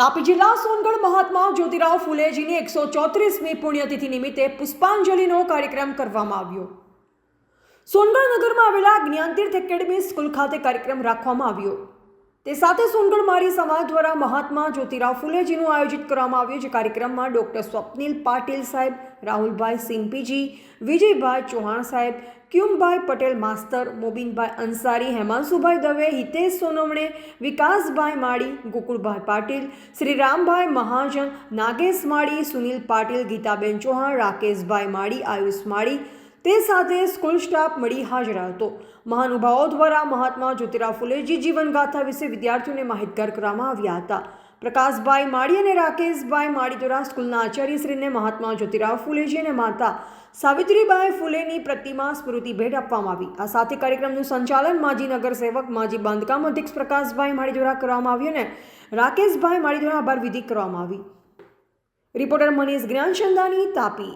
તાપી જિલ્લા સોનગઢ મહાત્મા જ્યોતિરાવ ફુલેજીની એકસો ચોત્રીસમી પુણ્યતિથિ નિમિત્તે પુષ્પાંજલિનો કાર્યક્રમ કરવામાં આવ્યો. સોનગઢ નગરમાં આવેલા જ્ઞાનતીર્થ એકેડમી સ્કૂલ ખાતે કાર્યક્રમ રાખવામાં આવ્યો. તે સાથે સોનગઢ મારી સમાજ દ્વારા મહાત્મા જ્યોતિરાવ ફુલેજીનું આયોજિત કરવામાં આવ્યું, જે કાર્યક્રમમાં ડૉક્ટર સ્વપ્નિલ પાટીલ સાહેબ, રાહુલભાઈ સિંપીજી, વિજયભાઈ ચૌહાણ સાહેબ, ક્યુમભાઈ પટેલ માસ્તર, મોબીનભાઈ અંસારી, હેમાંશુભાઈ દવે, હિતેશ સોનવણે, વિકાસભાઈ માળી, ગોકુળભાઈ પાટીલ, શ્રીરામભાઈ મહાજન, નાગેશ માળી, સુનિલ પાટીલ, ગીતાબેન ચૌહાણ, રાકેશભાઈ માળી, આયુષ માળી તે સાથે સ્કૂલ સ્ટાફ મળી હાજર હતો. મહાનુભાવો દ્વારા મહાત્મા જ્યોતિરાવ ફુલેજી જીવનગાથા વિશે વિદ્યાર્થીઓને માહિતગાર કરવામાં આવ્યા હતા. પ્રકાશભાઈ માળી અને રાકેશભાઈ માળી દ્વારા સ્કૂલના આચાર્યશ્રીને મહાત્મા જ્યોતિરાવ ફુલેજી અને માતા સાવિત્રીબાઈ ફુલેની પ્રતિમા સ્મૃતિ ભેટ આપવામાં આવી. આ સાથે કાર્યક્રમનું સંચાલન માજી નગર સેવક માજી બાંધકામ અધ્યક્ષ પ્રકાશભાઈ માળી દ્વારા કરવામાં આવ્યું અને રાકેશભાઈ માળી દ્વારા આભાર વિધિ કરવામાં આવી. રિપોર્ટર મનીષ જ્ઞાનચંદાની તાપી.